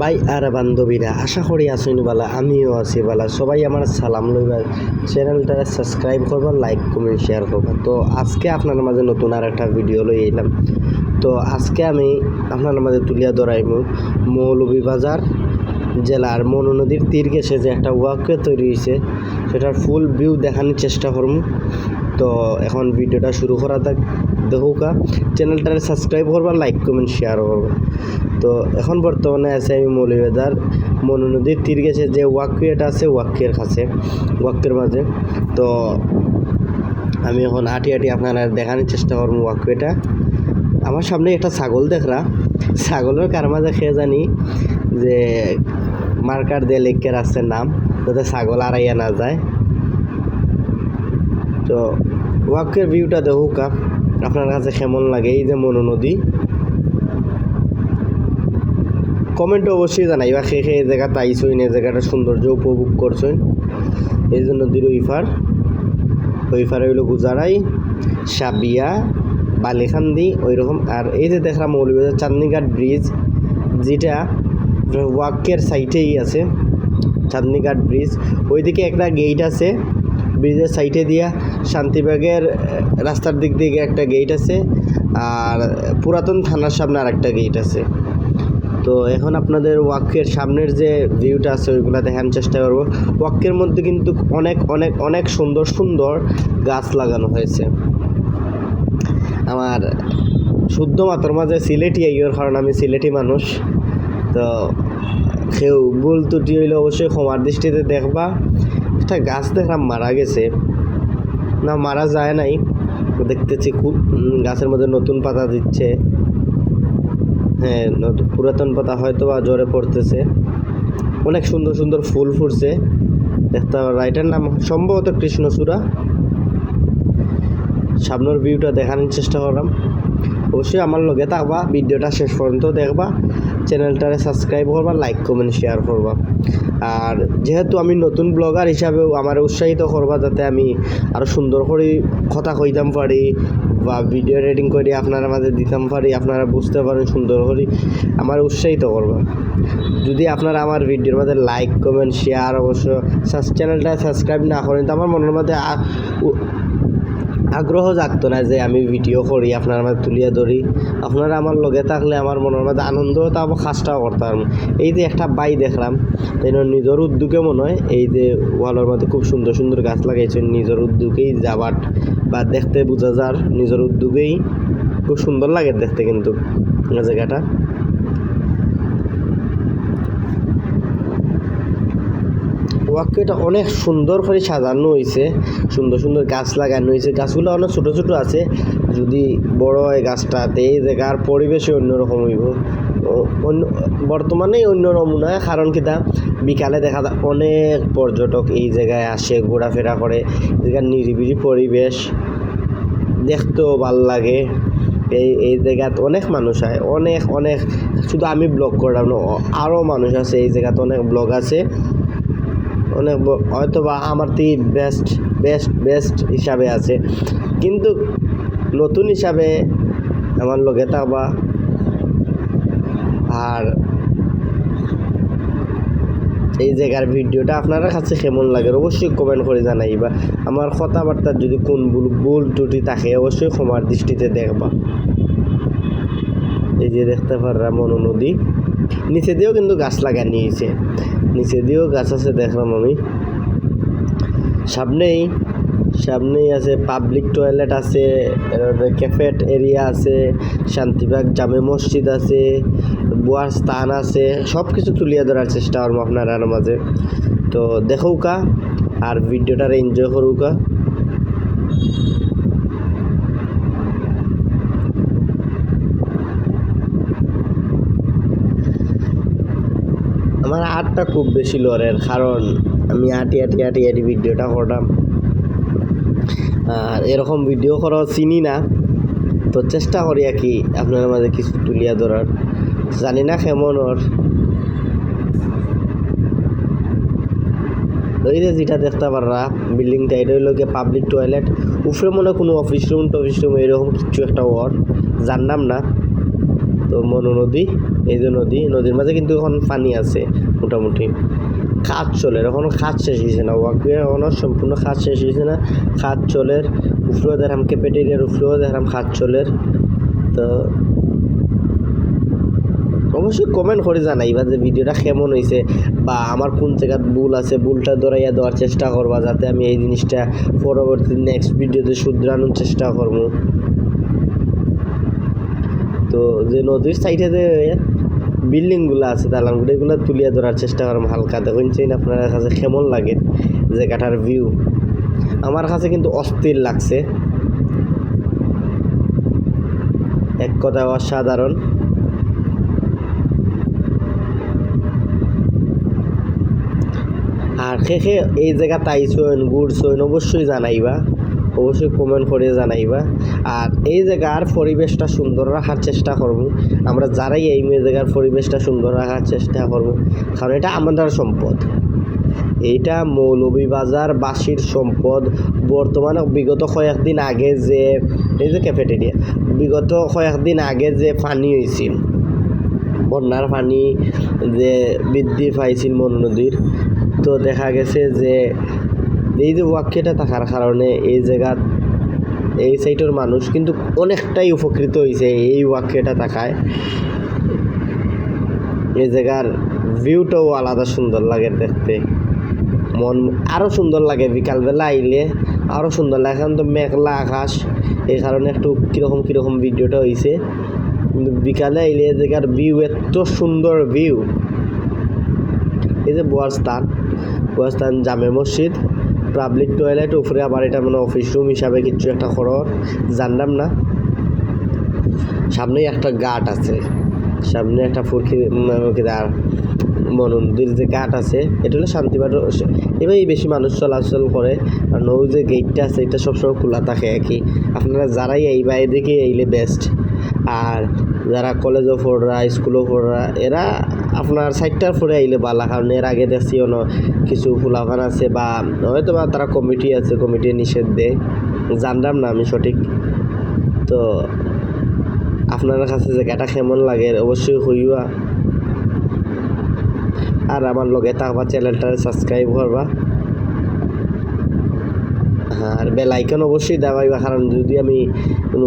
ভাই, আর বান্ধবীরা, আশা করি আসুন বালা, আমিও আছি বালা। সবাই আমার সালাম লইবা। চ্যানেলটা সাবস্ক্রাইব করবা লাইক কমেন্ট শেয়ার করবা। তো আজকে আপনার মাঝে নতুন আর একটা ভিডিও লই এলাম তো আজকে আমি আপনার মাঝে তুলিয়া ধরাইব মৌলভীবাজার জেলার মনু নদীর তীর গেছে যে একটা ওয়াকওয়ে তৈরি হয়েছে সেটার ফুল ভিউ দেখানোর চেষ্টা করব তো এখন ভিডিওটা শুরু করা থাক, দেখুকা। চ্যানেলটা সাবস্ক্রাইব করবা লাইক কমেন্ট শেয়ার করবা। তো এখন বর্তমানে আছে আমি মৌলভীবাজার, মনু নদীর তীর গেছে, যে ওয়াকওয়েটা আছে ওয়াক্যের কাছে ওয়াক্যের মাঝে। তো আমি এখন আটি আটি আপনারা দেখানোর চেষ্টা করব ওয়াকওয়েটা আমার সামনে একটা ছাগল দেখরা, ছাগলের কার মাঝে খেয়ে জানি যে মার্কার দিয়ে লিখকে রাস্তার নাম, যাতে ছাগল আড়াইয়া না যায়। তো ওয়াকের ভিউটা দেখুকা আপনার কাছে কেমন লাগে? এই যে মনু নদী। কমেন্টে অবশ্যই জানাইবা সে এই জায়গাতে আইসইন, এই জায়গাটা সৌন্দর্য উপভোগ করছেন এই যে নদীর ওইফার ওইফার হইল গুজারাই, সাবিয়া, বালিখান্দি ওই রকম আর এই যে দেখলাম মৌলভীবাজার চাঁদনিঘাট ব্রিজ যেটা ওয়াকের সাইটেই আছে, চাঁদনিঘাট ব্রিজ ওইদিকে একটা গেট আছে ব্রিজের সাইডে দিয়া শান্তিবাগের রাস্তার দিক থেকে একটা গেট আছে আর পুরাতন থানার সামনে আর একটা গেট আছে। তো এখন আপনাদের ওয়াকের সামনের যে ভিউটা আছে ওইগুলো দেখানোর চেষ্টা করব। ওয়াকের মধ্যে কিন্তু অনেক অনেক অনেক সুন্দর সুন্দর গাছ লাগানো হয়েছে। আমার শুদ্ধ মাত্র মাঝে সিলেটি আইয়র কারণ আমি সিলেটি মানুষ। তো কেউ ভুল ত্রুটি হইলে অবশ্যই ক্ষমার দৃষ্টিতে দেখবা। একটা গাছ দেখলাম মারা গেছে। না, মারা যায় নাই। দেখতেছি খুব গাছের মধ্যে নতুন পাতা দিচ্ছে। হ্যাঁ পুরাতন পাতা হয়তো বা জ্বরে পড়তেছে। অনেক সুন্দর সুন্দর ফুল ফুটছে। দেখতে পারা এটার নাম সম্ভবত কৃষ্ণচূড়া। সামনের ভিউটা দেখানোর চেষ্টা করলাম। অবশ্যই আমার লগে থাকবা, ভিডিওটা শেষ পর্যন্ত দেখবা। চ্যানেলটারে সাবস্ক্রাইব করবা লাইক কমেন্ট শেয়ার করবা। আর যেহেতু আমি নতুন ব্লগার হিসাবেও আমার উৎসাহিত করবা যাতে আমি আরও সুন্দর করে, কথা কইতাম পারি বা ভিডিও এডিটিং করে, আপনারা মাঝে দিতাম পারি, আপনারা বুঝতে পারেন, সুন্দর করে, আমার উৎসাহিত করবা। যদি আপনারা আমার ভিডিওর মধ্যে লাইক কমেন্ট শেয়ার অবশ্য চ্যানেলটা সাবস্ক্রাইব না করেন, তো আমার মনের মধ্যে আগ্রহ জাগতো না যে আমি ভিডিও করি, আপনার মাঝে তুলিয়া ধরি। আপনারা আমার লগে থাকলে আমার মনের মধ্যে আনন্দ হতো আবার কাজটাও করতাম। এই যে একটা বাই দেখলাম তাই নিজের উদ্যোগে মনে হয়, এই যে ওয়ালের মধ্যে খুব সুন্দর সুন্দর গাছ লাগাইছেন নিজের উদ্যোগেই যাবার বা দেখতে বোঝা যার, নিজের উদ্যোগেই খুব সুন্দর লাগে দেখতে কিন্তু। জায়গাটা। ওয়াক্যটা অনেক সুন্দর করে সাজানো হয়েছে সুন্দর সুন্দর গাছ লাগানো হয়েছে গাছগুলো অনেক ছোট ছোট আছে। যদি বড় হয় গাছটাতে এই জায়গার পরিবেশে অন্যরকম হইব। অন্য, বর্তমানে অন্যরকম নয় কারণ কিতা বিকালে দেখা যায় অনেক পর্যটক এই জায়গায় আসে, ঘোরাফেরা করে। জায়গার নিরিবিলি পরিবেশ, দেখতেও ভালো লাগে। এই এই জায়গাত অনেক মানুষ হয় অনেক অনেক। শুধু আমি ব্লগ করলাম আরও মানুষ আছে, এই জায়গাতে অনেক ব্লগ আছে। অনেক হয়তো বা আমার থেকে বেস্ট বেস্ট বেস্ট হিসাবে আছে। কিন্তু নতুন হিসাবে আমার লগে থাকবা আর এই জায়গার ভিডিওটা আপনার কাছে কেমন লাগে অবশ্যই কমেন্ট করে জানাইবা। আমার কথাবার্তার যদি কোন ভুল ভুল ত্রুটি থাকে অবশ্যই ক্ষমার দৃষ্টিতে দেখবা। এই যে দেখতে পাররা মনো নদী। নিচে দিয়েও কিন্তু গাছ লাগা নিয়েছে। নিচে দিয়েও গাছ আছে, দেখলাম আমি। সামনেই সামনেই আছে পাবলিক টয়লেট আছে ক্যাফেট এরিয়া আছে, শান্তিবাগ জামে মসজিদ আছে, বুয়ার স্থান আছে সব কিছু তুলিয়ে ধরার চেষ্টা করব আপনারা মাঝে। তো দেখৌকা আর ভিডিওটার এনজয় করুকা আমার আটটা খুব বেশি লড়ের কারণ আমি আটি আটি আটি আটি ভিডিওটা করলাম আর এরকম ভিডিও করা চিনি না। তো চেষ্টা করি আর কি আপনার মাঝে কিছু তুলিয়া ধরার। জানি না কেমন ওর। ওই যে যেটা দেখতে পাররা বিল্ডিংটা এটা হইল গিয়ে পাবলিক টয়লেট উপরে মনে কোনো অফিস রুম টফিস রুম এরকম কিছু একটা ওর। জানলাম না। তো মনো নদী, এই যে নদী, নদীর মাঝে কিন্তু এখন পানি আছে। মোটামুটি খাত চলে। এখনও খাত শেষ হয়েছে না। ওয়াকে এখনও সম্পূর্ণ কাজ শেষ হয়েছে না। খাত চলের উপরেও দেখাম ক্যাপেটেরিয়ার উপরেও দেখাম খাত চলের তো অবশ্যই কমেন্ট করে জানাইবা যে ভিডিওটা কেমন হয়েছে বা আমার কোন জায়গাত ভুল আছে, ভুলটা ধরাইয়া দেওয়ার চেষ্টা করবা যাতে আমি এই জিনিসটা পরবর্তী নেক্সট ভিডিওতে শুধরানোর চেষ্টা করব। তো যে নদীর সাইডে যে বিল্ডিংগুলো আছে, দালানগুলো, এগুলো তুলিয়া ধরার চেষ্টা করলাম হালকা। দেখুন চাই আপনার কাছে কেমন লাগে জায়গাটার ভিউ আমার কাছে কিন্তু অস্থির লাগছে। এক কথা অসাধারণ। আর খে এই জায়গা তাইছইন ঘুরছইন অবশ্যই জানাইবা। অবশ্যই কমেন্ট করে জানাইবা। আর এই জায়গার পরিবেশটা সুন্দর রাখার চেষ্টা করব। আমরা যারাই এই জায়গার পরিবেশটা সুন্দর রাখার চেষ্টা করব। কারণ এটা আমাদের সম্পদ। এইটা মৌলভীবাজার বাসীর সম্পদ। বর্তমানে বিগত কয়েকদিন আগে যে, এই যে ক্যাফেটেরিয়া বিগত কয়েকদিন আগে যে পানি হয়েছিল বন্যার পানি যে বৃদ্ধি পাইছিল মন নদীর তো দেখা গেছে যে এই যে ওয়াক্যটা থাকার কারণে এই জায়গাত এই সাইটের মানুষ কিন্তু অনেকটাই উপকৃত হয়েছে এই ওয়াক্যটা থাকায়। এই জায়গার ভিউটাও আলাদা সুন্দর লাগে দেখতে। মন আরও সুন্দর লাগে বিকালবেলা আইলে আরও সুন্দর লাগে। এখন তো মেঘলা আকাশ, এই কারণে একটু কীরকম কীরকম ভিডিওটা হয়েছে কিন্তু বিকালে আইলে এই জায়গার ভিউ, এত সুন্দর ভিউ। এই যে বোয়ার স্থান বোয়ার স্থান জামে মসজিদ। পাবলিক টয়লেট উপরে আবার এটা মানে অফিস রুম হিসাবে কিছু একটা খরচ, জানলাম না। সামনেই একটা গাট আছে। সামনে একটা ফুরকি আর মনন্দির যে গাট আছে, এটা হলো শান্তিবাদ এভাবেই বেশি মানুষ চলাচল করে। আর নৌ যে গেটটা আছে, এটা সবসময় খোলা থাকে আর কি। আপনারা যারাই এইবা এদিকে এইলে বেস্ট আর যারা কলেজও পড়রা স্কুলও পড়রা এরা আপনার সাইডটার পরে আইলে বালা, কারণ এর আগে দেখছি অন্য কিছু ফুলাফান আছে বা হয়তো বা তারা কমিটি আছে, কমিটি নিষেধ দেয়। জানলাম না আমি সঠিক। তো আপনার কাছে জায়গাটা কেমন লাগে, অবশ্যই হইবা। আর আমার লগে থাকবা, চ্যানেলটা সাবস্ক্রাইব করবা। আর বেল আইকন অবশ্যই দেওয়াইবা কারণ যদি আমি কোনো